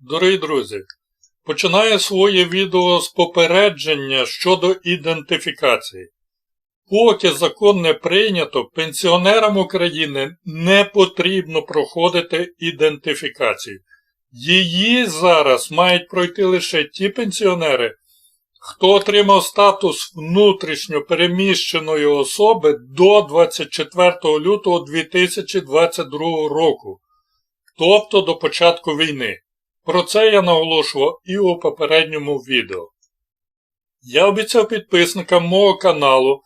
Дорогі друзі, починаю своє відео з попередження щодо ідентифікації. Поки закон не прийнято, пенсіонерам України не потрібно проходити ідентифікацію. Її зараз мають пройти лише ті пенсіонери, хто отримав статус внутрішньо переміщеної особи до 24 лютого 2022 року, тобто до початку війни. Про це я наголошував і у попередньому відео. Я обіцяв підписникам мого каналу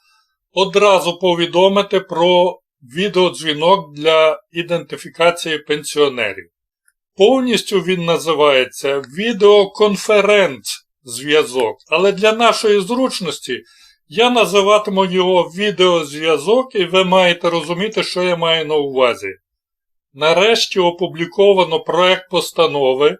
одразу повідомити про відеодзвінок для ідентифікації пенсіонерів. Повністю він називається відеоконференц-зв'язок, але для нашої зручності я називатиму його відеозв'язок і ви маєте розуміти, що я маю на увазі. Нарешті опубліковано проект постанови,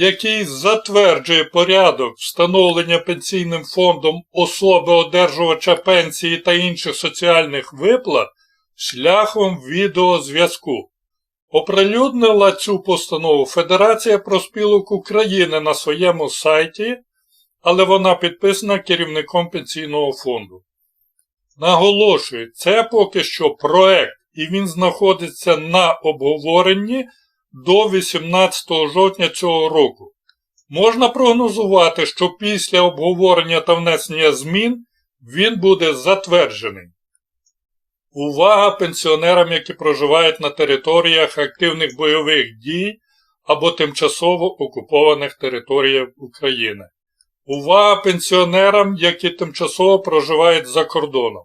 який затверджує порядок встановлення пенсійним фондом особи одержувача пенсії та інших соціальних виплат шляхом відеозв'язку. Оприлюднила цю постанову Федерація проспілок України на своєму сайті, але вона підписана керівником пенсійного фонду. Наголошую, це поки що проект, і він знаходиться на обговоренні до 18 жовтня цього року. Можна прогнозувати, що після обговорення та внесення змін він буде затверджений. Увага пенсіонерам, які проживають на територіях активних бойових дій або тимчасово окупованих територіях України. Увага пенсіонерам, які тимчасово проживають за кордоном.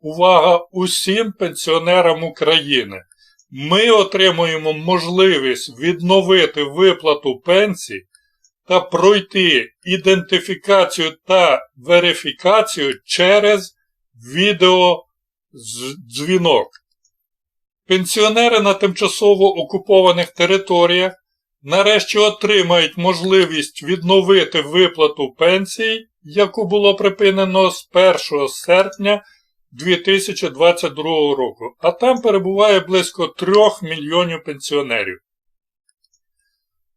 Увага усім пенсіонерам України. Ми отримуємо можливість відновити виплату пенсій та пройти ідентифікацію та верифікацію через відеодзвінок. Пенсіонери на тимчасово окупованих територіях нарешті отримають можливість відновити виплату пенсій, яку було припинено з 1 серпня 2022 року, а там перебуває близько 3 мільйонів пенсіонерів.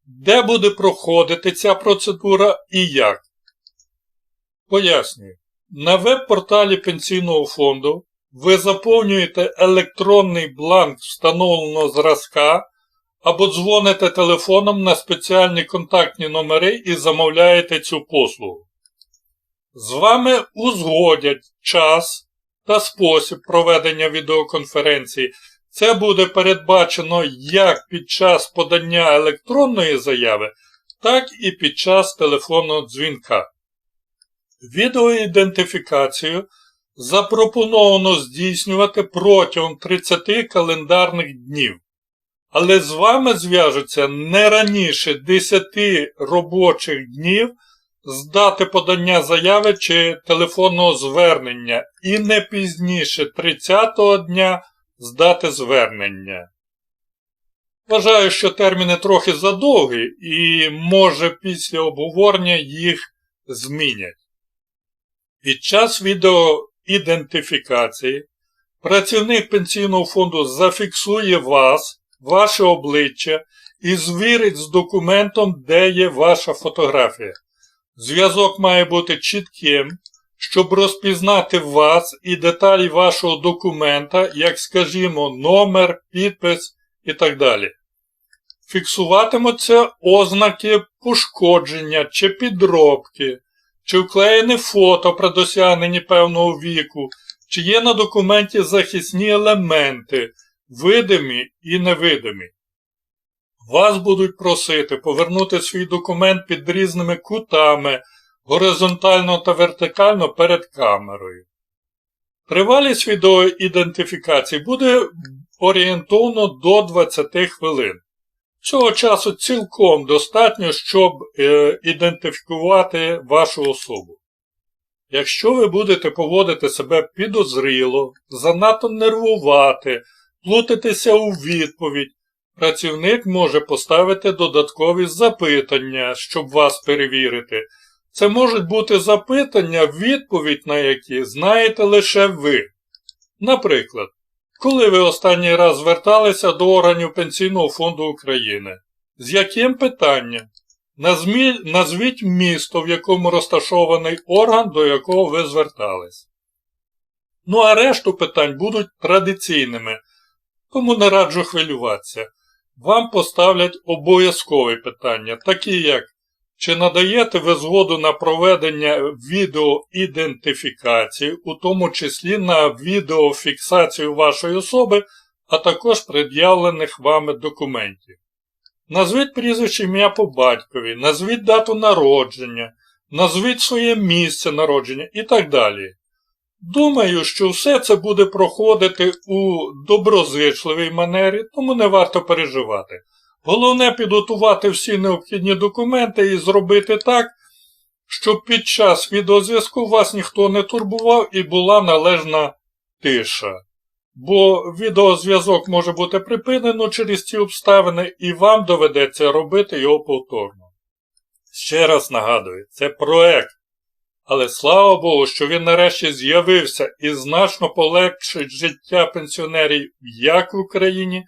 Де буде проходити ця процедура і як? Пояснюю. На веб-порталі Пенсійного фонду ви заповнюєте електронний бланк встановленого зразка або дзвоните телефоном на спеціальні контактні номери і замовляєте цю послугу. З вами узгодять час та спосіб проведення відеоконференції. Це буде передбачено як під час подання електронної заяви, так і під час телефонного дзвінка. Відеоідентифікацію запропоновано здійснювати протягом 30 календарних днів. Але з вами зв'яжуться не раніше 10 робочих днів з дати подання заяви чи телефонного звернення і не пізніше 30-го дня з дати звернення. Вважаю, що терміни трохи задовгі і, може, після обговорення їх змінять. Під час відеоідентифікації працівник пенсійного фонду зафіксує вас, ваше обличчя і звірить з документом, де є ваша фотографія. Зв'язок має бути чітким, щоб розпізнати вас і деталі вашого документа, як скажімо, номер, підпис і так далі. Фіксуватимуться ознаки пошкодження чи підробки, чи вклеєне фото при досягненні певного віку, чи є на документі захисні елементи, видимі і невидимі. Вас будуть просити повернути свій документ під різними кутами, горизонтально та вертикально перед камерою. Тривалість відеоідентифікації буде орієнтовно до 20 хвилин. Цього часу цілком достатньо, щоб е, ідентифікувати вашу особу. Якщо ви будете поводити себе підозріло, занадто нервувати, плутатися у відповідь, працівник може поставити додаткові запитання, щоб вас перевірити. Це можуть бути запитання, відповідь на які знаєте лише ви. Наприклад, коли ви останній раз зверталися до органів Пенсійного фонду України? З яким питанням? Назві- Назвіть місто, в якому розташований орган, до якого ви звертались. Ну а решту питань будуть традиційними, тому не раджу хвилюватися. Вам поставлять обов'язкові питання, такі як чи надаєте ви згоду на проведення відеоідентифікації, у тому числі на відеофіксацію вашої особи, а також пред'явлених вами документів. Назвіть прізвище ім'я по батькові, назвіть дату народження, назвіть своє місце народження і так далі. Думаю, що все це буде проходити у доброзичливій манері, тому не варто переживати. Головне підготувати всі необхідні документи і зробити так, щоб під час відеозв'язку вас ніхто не турбував і була належна тиша. Бо відеозв'язок може бути припинено через ці обставини, і вам доведеться робити його повторно. Ще раз нагадую, це проект. Але слава Богу, що він нарешті з'явився і значно полегшить життя пенсіонерів як в Україні,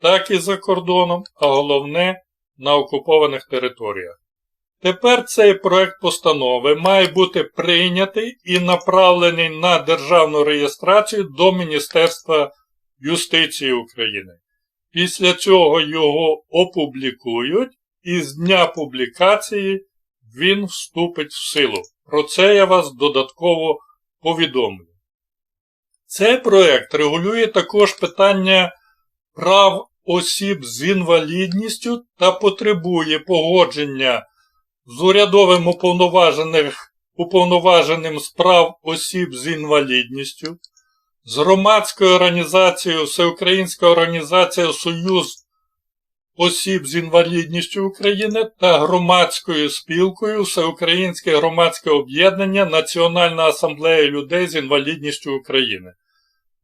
так і за кордоном, а головне на окупованих територіях. Тепер цей проект постанови має бути прийнятий і направлений на державну реєстрацію до Міністерства юстиції України. Після цього його опублікують, і з дня публікації він вступить в силу. Про це я вас додатково повідомлю. Цей проект регулює також питання прав осіб з інвалідністю та потребує погодження з урядовим уповноваженим з прав осіб з інвалідністю, з громадською організацією Всеукраїнська організація Союз осіб з інвалідністю України та громадською спілкою Всеукраїнське громадське об'єднання Національна асамблея людей з інвалідністю України.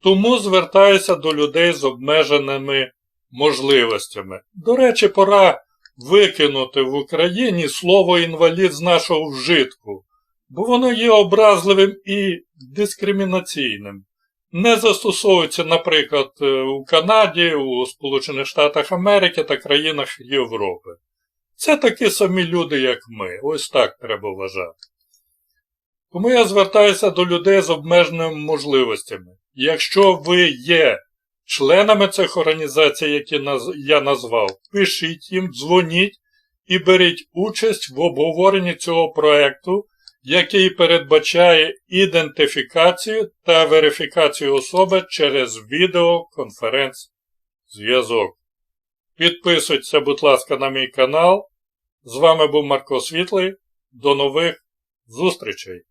Тому звертаюся до людей з обмеженими можливостями. До речі, пора викинути в Україні слово інвалід з нашого вжитку, бо воно є образливим і дискримінаційним. Не застосовується, наприклад, у Канаді, у Сполучених Штатах Америки та країнах Європи. Це такі самі люди, як ми. Ось так треба вважати. Тому я звертаюся до людей з обмеженими можливостями. Якщо ви є членами цих організацій, які я назвав, пишіть їм, дзвоніть і беріть участь в обговоренні цього проєкту, який передбачає ідентифікацію та верифікацію особи через відеоконференц-зв'язок. Підписуйтеся, будь ласка, на мій канал. З вами був Марко Світлий. До нових зустрічей!